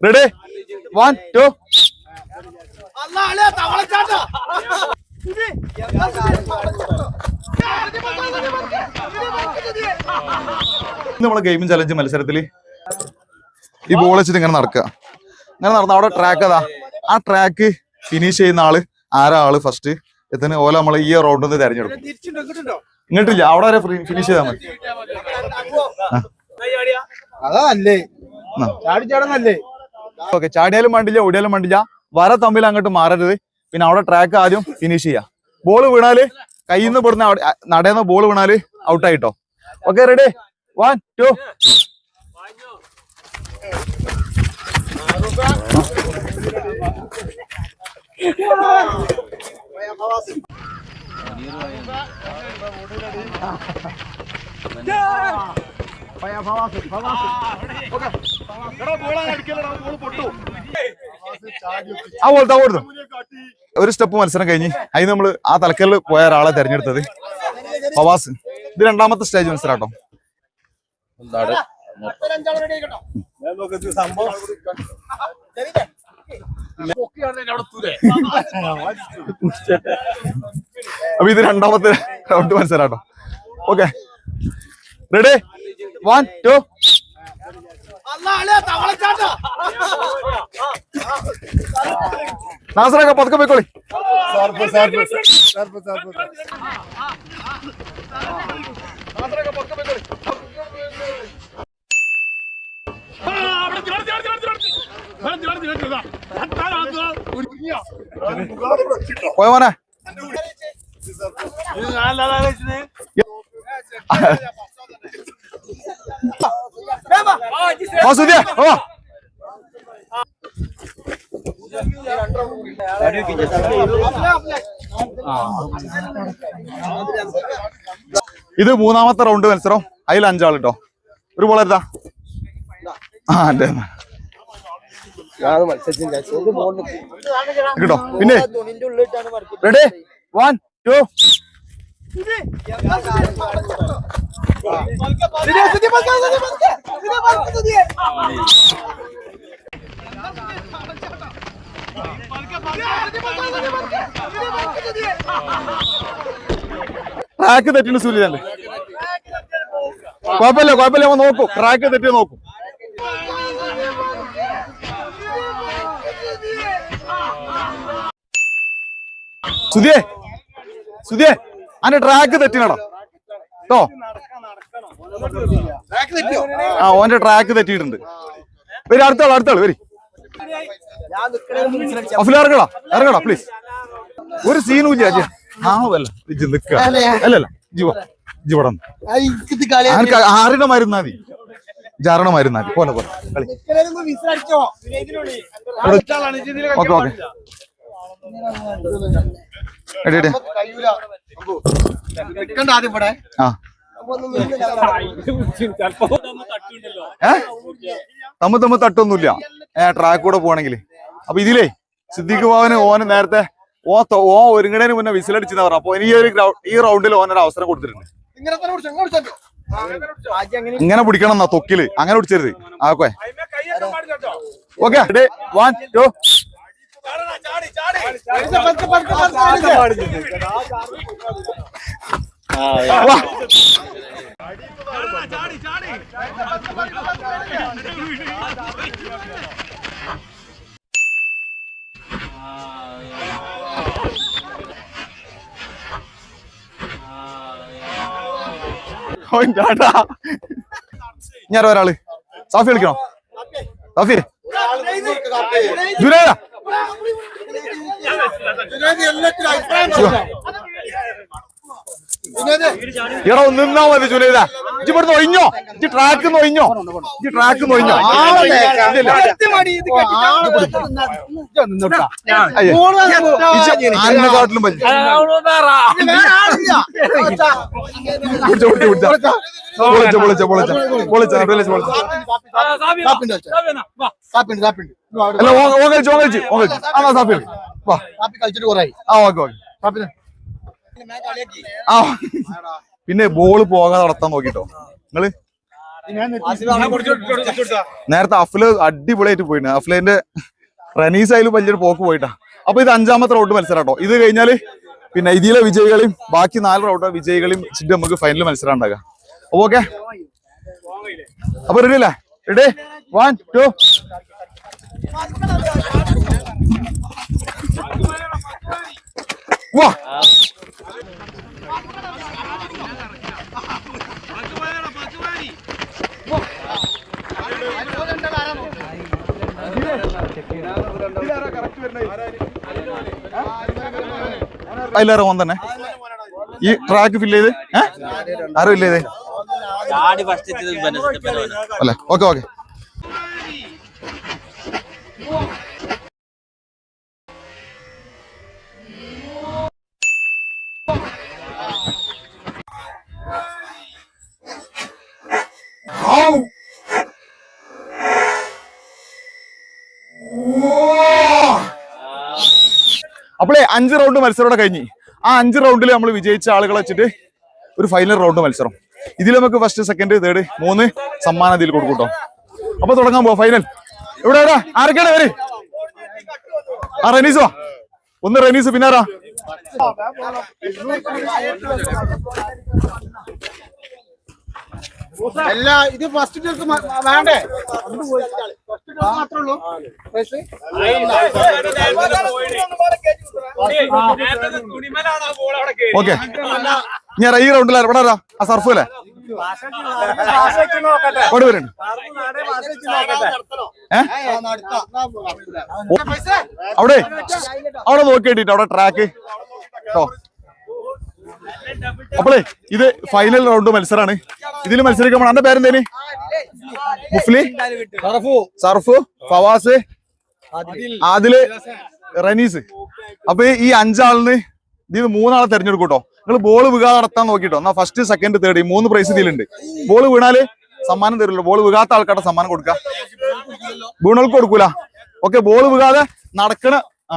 Ready one two നമ്മളെ gaming challenge മത്സരത്തിൽ ഈ ബോൾ വെച്ചിട്ട് ഇങ്ങനെ നടക്കുക. ഇങ്ങനെ നടന്ന അവിടെ ട്രാക്ക് അതാ ആ ട്രാക്ക് ഫിനിഷ് ചെയ്യുന്ന ആൾ ആരാ ആൾ ഫസ്റ്റ് എത്തുന്ന ഓല നമ്മൾ ഈ റൗണ്ടിൽ നിന്ന് തെരഞ്ഞെടുക്കും. ഇങ്ങോട്ടില്ല അവിടെ വരെ ഫിനിഷ് ചെയ്താൽ മതി. അതാ നല്ലേ. ചാടി ചാടുന്നല്ലേ ഓക്കെ ചാടിയാലും വേണ്ടില്ല ഓടിയാലും വേണ്ടില്ല. വര തമ്മിൽ അങ്ങോട്ട് മാറരുത്. പിന്നെ അവിടെ ട്രാക്ക് ആദ്യം ഫിനിഷ് ചെയ്യാം. ബോൾ വീണാൽ കയ്യിൽ നിന്ന് പെടുന്ന നടയുന്ന ബോൾ വീണാൽ ഔട്ടായിട്ടോ ഓക്കെ റെഡി വൺ ടു ആ പോലത്തെ ആ പോലത്തെ ഒരു സ്റ്റെപ്പ് മത്സരം കഴിഞ്ഞ് അതിന് നമ്മൾ ആ തലക്കല്ല് പോയ ഒരാളെ തെരഞ്ഞെടുത്തത് ഫവാസ്. ഇത് രണ്ടാമത്തെ സ്റ്റേജ് മത്സരം കേട്ടോ അപ്പൊ ഇത് രണ്ടാമത്തെ റൗണ്ട് മത്സരം കേട്ടോ ഓക്കെ റെഡി വൺ ടു നാസറൊക്കെ പതുക്കെ പോയിക്കോളി. പോയ മോനെ? ആ സുധിയ ഓ ഇത് മൂന്നാമത്തെ റൗണ്ട് മത്സരം. അതിൽ അഞ്ചാൾ കേട്ടോ ഒരു എടുത്താ. ആ അതെ. കേട്ടോ. പിന്നെ? റെഡി വൺ ടു ട്രാക്ക് തെറ്റിന് സൂര്യല്ലേ കുഴപ്പമില്ല കുഴപ്പമില്ല. അവൻ നോക്കും. ട്രാക്ക് തെറ്റി നോക്കൂ. സുധിയേ സുധിയേ. അന്റെ ട്രാക്ക് തെറ്റിനടാ. കേട്ടോ ആ ഓന്റെ ട്രാക്ക് തെറ്റിയിട്ടുണ്ട്. വരി അടുത്താൾ അടുത്താൾ വരി. അഫില ഇറങ്ങടാ ഇറങ്ങടാ പ്ലീസ് ഒരു സീനും ഇല്ല ആവല്ല നിക്ക. അല്ലല്ല ജീവ ജീവട ആർക്ക് ആരുടെ മരുന്നാ മതി? ജാരണ മരുന്നാ മതി. പോലെ പോലെ കളി. Okay okay. തമ്മ തമ്മ തട്ടൊന്നുമില്ല. ഏ ട്രാക്ക് കൂടെ പോണെങ്കിൽ അപ്പൊ ഇതിലേ സിദ്ദിഖ് ഭവന് ഓന് നേരത്തെ ഓ ഓ ഒരുങ്ങണേന് മുന്നേ വിസിലടിച്ചെന്ന് പറഞ്ഞു. അപ്പൊ ഈ ഒരു ഗ്രൗ- ഈ റൗണ്ടിൽ ഓനൊരു അവസരം കൊടുത്തിട്ടുണ്ട്. ഇങ്ങനെ പിടിക്കണം എന്നാ തൊക്കിൽ. അങ്ങനെ പിടിച്ചരുത്. ആക്കോ ഓക്കെ വൺ ടു ഞാൻ ഒരാൾ? സാഫി വിളിക്കണോ സാഫി. ജുനേദ. എടാ ഒന്ന് നിന്നാ മതി ജുനേദ ഇജ്ജ് ഇവിടുന്ന് ഒഴിഞ്ഞോ ഇജ്ജ് ട്രാക്ക് ഒഴിഞ്ഞോ ഇജ്ജ് ട്രാക്ക് ഒഴിഞ്ഞോ ആളെ പറ്റി പൊളിച്ച പൊളിച്ച പൊളിച്ച പൊളിച്ച പൊളിച്ച പൊളിച്ച കാപ്പിണ്ട്. കാപ്പിണ്ട്, കാപ്പിണ്ട്. വാ, അല്ല ഓൻ ഓൻ കഴിച്ചു ഓൻ കഴിച്ചു ഓൻ കഴിച്ചു. ആ സാഫി വാ. കാപ്പി കഴിച്ചിട്ട് കുറേയായി. ആ ഓക്കെ ഓക്കെ. കാപ്പിന്. ആ പിന്നെ ബോൾ പോകാതെ നടത്താൻ നോക്കിട്ടോ. നിങ്ങൾ? നേരത്തെ അഫ്ല് അടിപൊളിയായിട്ട് പോയിട്ടുണ്ട് അഫ്ലേന്റെ റനീസ് ആയാലും വലിയൊരു പോക്ക് പോയിട്ടാ. അപ്പൊ ഇത് അഞ്ചാമത്തെ റൗണ്ട് മത്സരം കേട്ടോ ഇത് കഴിഞ്ഞാൽ പിന്നെ ഇതിലെ വിജയികളെയും ബാക്കി നാല് റൗണ്ട് വിജയികളെയും വെച്ചിട്ട് നമുക്ക് ഫൈനൽ മത്സരം ഉണ്ടാകാം ഓക്കെ അപ്പൊ റെഡി അല്ലേ? റെഡി വൺ ടു അതിലേറെ പോകാൻ തന്നെ. ഈ ട്രാക്ക് ഫില്ല് ചെയ്ത് ഏഹ് ആരും ഇല്ലേ അല്ലേ? Okay okay. അപ്പോളേ അഞ്ച് റൗണ്ട് മത്സരം കഴിഞ്ഞ്. ആ അഞ്ച് റൗണ്ടിൽ നമ്മൾ വിജയിച്ച ആളുകളെ വെച്ചിട്ട് ഒരു ഫൈനൽ റൗണ്ട് മത്സരം. ഇതിൽ നമുക്ക് ഫസ്റ്റ് സെക്കൻഡ് തേർഡ് മൂന്ന് സമ്മാനം ഇതിൽ കൊടുക്കും കേട്ടോ അപ്പൊ തുടങ്ങാൻ പോവാ. ഫൈനൽ ഇവിടെ എവിടെ? ആരൊക്കെയാണ് വരെ ആ റനീസോ? ഒന്ന് റനീസ് പിന്നാരാ അല്ല ഇത് ഫസ്റ്റ് വേണ്ടേ? ഓക്കെ. ഞാൻ ഈ റൗണ്ടിൽ ഇവിടെ വരാ. ആ സർഫ് അല്ലേ? അവിടെ. അവിടെ നോക്കിയിട്ടിട്ട് അവിടെ ട്രാക്ക് കേട്ടോ അപ്പോളേ ഇത് ഫൈനൽ റൗണ്ട് മത്സരമാണ് ഇതിൽ മത്സരിക്കുമ്പോൾ അന്റെ പേരെന്തേന്? മുഫ്ലി സർഫു സർഫു ഫവാസ് ആദിൽ റനീസ്. അപ്പൊ ഈ അഞ്ചാളിന് ഇത് മൂന്നാളെ തെരഞ്ഞെടുക്കൂട്ടോ. നിങ്ങൾ ബോൾ വീഴാതെ നടത്താൻ നോക്കിട്ടോ. എന്നാ ഫസ്റ്റ് സെക്കൻഡ് തേർഡ് ഈ മൂന്ന് പ്രൈസ് ഇതിലുണ്ട്. ബോൾ വീണാൽ സമ്മാനം തരില്ല ബോൾ വീഴാത്ത ആൾക്കാരുടെ സമ്മാനം കൊടുക്ക. വീണൾക്ക് കൊടുക്കൂല. ഓക്കെ ബോൾ വീഴാതെ നടക്കണ ആ.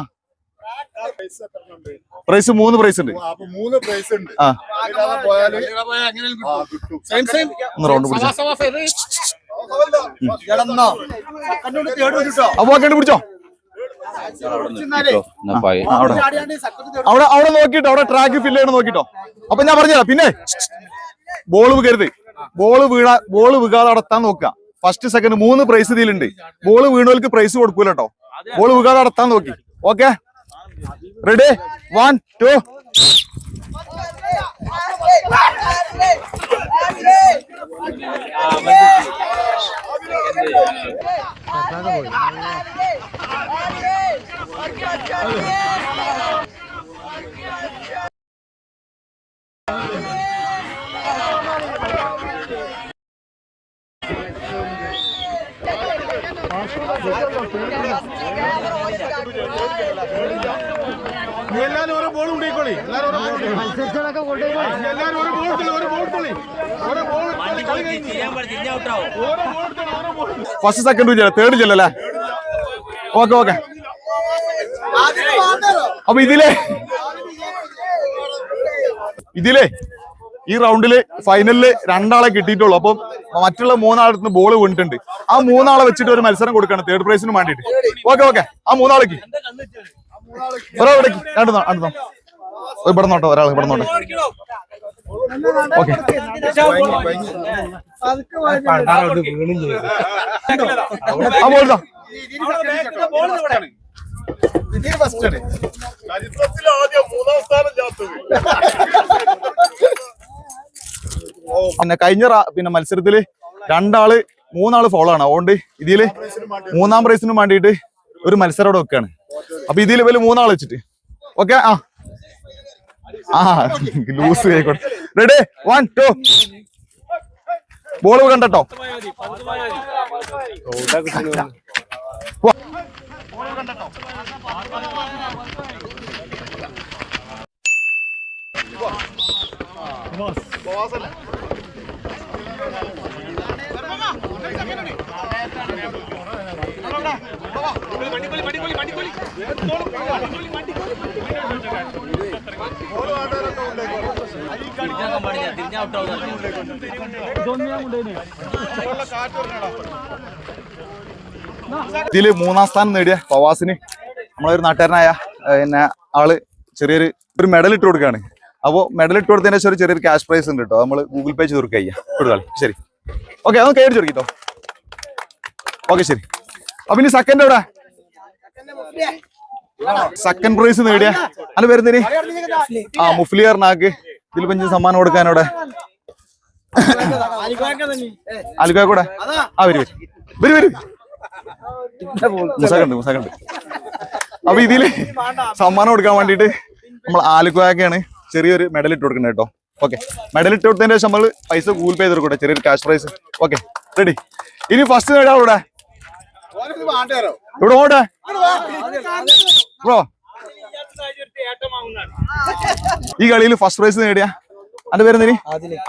പ്രൈസ് മൂന്ന് പ്രൈസ് ഉണ്ട്. അപ്പൊ മൂന്ന് പ്രൈസ് ഉണ്ട്. ആ. അതിലാതെ പോയാൽ ആ, കിട്ടും. സെയിം സെയിം ഒന്ന് റൗണ്ട് പിടിച്ചോ? അപ്പൊ പിടിച്ചോ? അവിടെ. അവിടെ നോക്കിട്ടോ അവിടെ ട്രാക്ക് ഫില്ല് ചെയ്യണം നോക്കിട്ടോ. അപ്പൊ ഞാൻ പറഞ്ഞുതരാം പിന്നെ. ബോൾ വീകരുത് ബോൾ വീഴാ ബോൾ വീഴാതെ അടത്താൻ നോക്കുക. ഫസ്റ്റ് സെക്കൻഡ് മൂന്ന് പ്രൈസ് ഇതിലുണ്ട്. ബോൾ വീണവർക്ക് പ്രൈസ് കൊടുക്കൂലോ ബോൾ ബോൾ വീഴാതെ നടത്താൻ നോക്കി. ഓക്കെ റെഡി വൺ ടു എല്ലാരും ഓരോ ബോൾ ഉണ്ടായിക്കോളി എല്ലാവരും ഓരോ ബോൾ എല്ലാരും ഒരു ബോൾ എടുത്തോളി, ഒരു ബോൾ എടുത്തോളി. ഓരോ ബോൾ. ഓരോ ബോൾ ഓരോ ബോൾ ഫസ്റ്റ് സെക്കൻഡ് ചെല്ല തേർഡ് ചെല്ലല്ലേ ഓക്കെ ഓക്കെ അപ്പൊ ഇതിലേ ഇതിലേ ഈ റൗണ്ടിൽ ഫൈനലിൽ രണ്ടാളെ കിട്ടിയിട്ടുള്ളൂ. അപ്പം മറ്റുള്ള മൂന്നാളടുത്ത് ബോൾ വീണിട്ടുണ്ട്. ആ മൂന്നാളെ വെച്ചിട്ട് ഒരു മത്സരം കൊടുക്കണം തേർഡ് പ്രൈസിന് വേണ്ടിയിട്ട്. ഓക്കെ ഓക്കെ ആ മൂന്നാളേക്ക്. ഒരാൾ ഇവിടേക്ക് രണ്ടു രണ്ടു ഇവിടെ നോട്ടോ ഒരാൾ ഇവിടെ നോട്ടെ ഓക്കെ. പിന്നെ കഴിഞ്ഞ പിന്നെ മത്സരത്തിൽ രണ്ടാൾ മൂന്നാൾ ഫോളോ ആണ്. അതുകൊണ്ട് ഇതിൽ മൂന്നാം പ്രൈസിനും വേണ്ടിയിട്ട് ഒരു മത്സരം അവിടെ വെക്കാണ്. അപ്പൊ ഇതിൽ ഇവർ മൂന്നാൾ വെച്ചിട്ട്. ഓക്കെ ആ. ആ ലൂസ് ആയിക്കോട്ടെ റെഡി വൺ ടു ബോൾ കണ്ടോ ബോസ് ഇതിൽ മൂന്നാം സ്ഥാനം നേടിയ ഫവാസിന് നമ്മളൊരു നാട്ടുകാരനായ പിന്നെ ആൾ ചെറിയൊരു ഒരു മെഡൽ ഇട്ട് കൊടുക്കാണ്. അപ്പോൾ മെഡൽ ഇട്ട് കൊടുത്തതിന് ശേഷം ചെറിയൊരു ക്യാഷ് പ്രൈസ് ഉണ്ട് കേട്ടോ നമ്മൾ ഗൂഗിൾ പേ ചെയ്ത് കൊടുക്കുക ശരി. ഓക്കെ അതൊന്ന് കയറി ചുരുക്കിട്ടോ ഓക്കെ ശരി. അപ്പൊ ഇനി സെക്കൻഡ് എവിടെ? സെക്കൻഡ് പ്രൈസ് നേടിയ. അല്ല വരുന്നതിന് ആ മുഫ്ലിയറിനാക്ക്. ഇതിൽ പഞ്ച് സമ്മാനം കൊടുക്കാൻ അവിടെ ആലുക്കാ കൂടെ ആ വരും വരും. വരും മുസാഖുണ്ട് മുസാഖുണ്ട്. അപ്പൊ ഇതിൽ സമ്മാനം കൊടുക്കാൻ വേണ്ടിട്ട് നമ്മൾ ആലുക്കാക്കാണ് ചെറിയൊരു മെഡൽ ഇട്ട് കൊടുക്കുന്നത് കേട്ടോ. ഓക്കെ മെഡൽ ഇട്ട് കൊടുത്തതിന് ശേഷം നമ്മൾ പൈസ ഗൂഗിൾ പേ ചെയ്ത് കൊടുക്കട്ടെ ചെറിയൊരു ക്യാഷ് പ്രൈസ് ഓക്കെ റെഡി ഇനി ഫസ്റ്റ് നേടാ ഇവിടെ ഓട്ടെ ബ്രോ. ഈ കളിയിൽ ഫസ്റ്റ് പ്രൈസ് നേടിയ. അന്റെ പേരെന്തിനി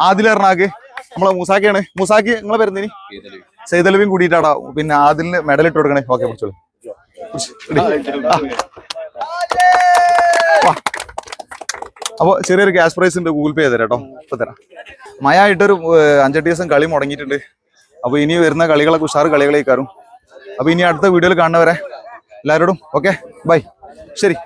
ആദിൽ എറണാക്ക് നമ്മളെ മൂസാക്കിയാണ് മൂസാക്കി നിങ്ങളെ പേരെന്തിനി സൈതലവിയും കൂടിയിട്ടാടാ. പിന്നെ ആദിലിന് മെഡൽ ഇട്ട് കൊടുക്കണേ. ഓക്കെ പിടിച്ചോളൂ. അപ്പൊ ചെറിയൊരു ക്യാഷ് പ്രൈസ് ഉണ്ട്. ഗൂഗിൾ പേ ചെയ്തരാം കേട്ടോ ഇപ്പൊ തരാം. മഴ ആയിട്ടൊരു അഞ്ചെട്ട് ദിവസം കളി മുടങ്ങിയിട്ടുണ്ട്. അപ്പൊ ഇനി വരുന്ന കളികളൊക്കെ ഉഷാറ് കളികളേക്കാരും. അപ്പൊ ഇനി അടുത്ത വീഡിയോയിൽ കാണുന്നവരെ എല്ലാവരോടും ഓക്കെ ബൈ ശരി.